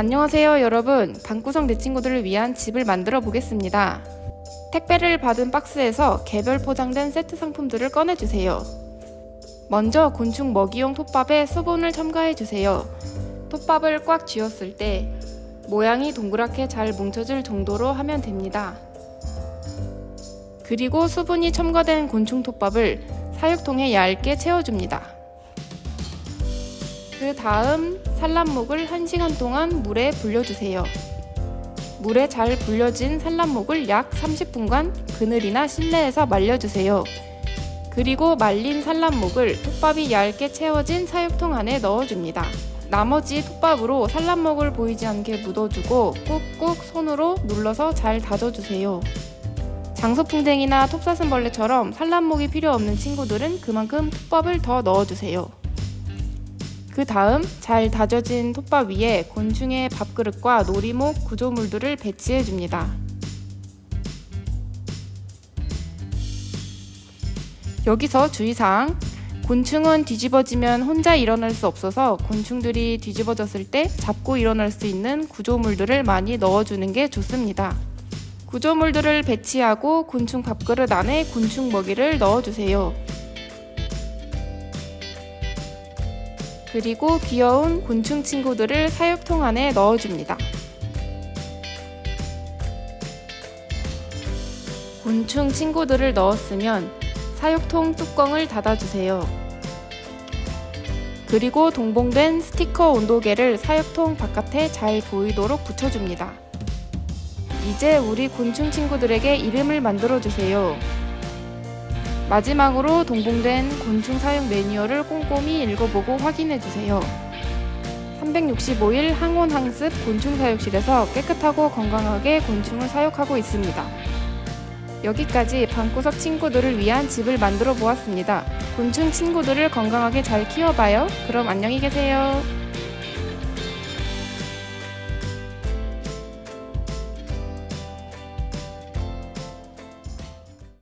안녕하세요 여러분. 방구석 내 친구들을 위한 집을 만들어 보겠습니다. 택배를 받은 박스에서 개별 포장된 세트 상품들을 꺼내주세요. 먼저 곤충 먹이용 톱밥에 수분을 첨가해주세요. 톱밥을 꽉 쥐었을 때 모양이 동그랗게 잘 뭉쳐질 정도로 하면 됩니다. 그리고 수분이 첨가된 곤충 톱밥을 사육통에 얇게 채워줍니다 그 다음 산란목을 1시간 동안 물에 불려주세요. 물에 잘 불려진 산란목을 약 30분간 그늘이나 실내에서 말려주세요. 그리고 말린 산란목을 톱밥이 얇게 채워진 사육통 안에 넣어줍니다. 나머지 톱밥으로 산란목을 보이지 않게 묻어주고 꾹꾹 손으로 눌러서 잘 다져주세요. 장소풍뎅이나 톱사슴벌레처럼 산란목이 필요 없는 친구들은 그만큼 톱밥을 더 넣어주세요. 그 다음 잘 다져진 톱밥 위에 곤충의 밥그릇과 놀이목 구조물들을 배치해 줍니다. 여기서 주의사항 곤충은 뒤집어지면 혼자 일어날 수 없어서 곤충들이 뒤집어졌을 때 잡고 일어날 수 있는 구조물들을 많이 넣어주는 게 좋습니다. 구조물들을 배치하고 곤충 밥그릇 안에 곤충 먹이를 넣어주세요. 그리고 귀여운 곤충 친구들을 사육통 안에 넣어줍니다. 곤충 친구들을 넣었으면 사육통 뚜껑을 닫아주세요. 그리고 동봉된 스티커 온도계를 사육통 바깥에 잘 보이도록 붙여줍니다. 이제 우리 곤충 친구들에게 이름을 만들어주세요. 마지막으로 동봉된 곤충 사육 매뉴얼을 꼼꼼히 읽어보고 확인해주세요. 365일 항온 항습 곤충 사육실에서 깨끗하고 건강하게 곤충을 사육하고 있습니다. 여기까지 방구석 친구들을 위한 집을 만들어 보았습니다. 곤충 친구들을 건강하게 잘 키워봐요. 그럼 안녕히 계세요.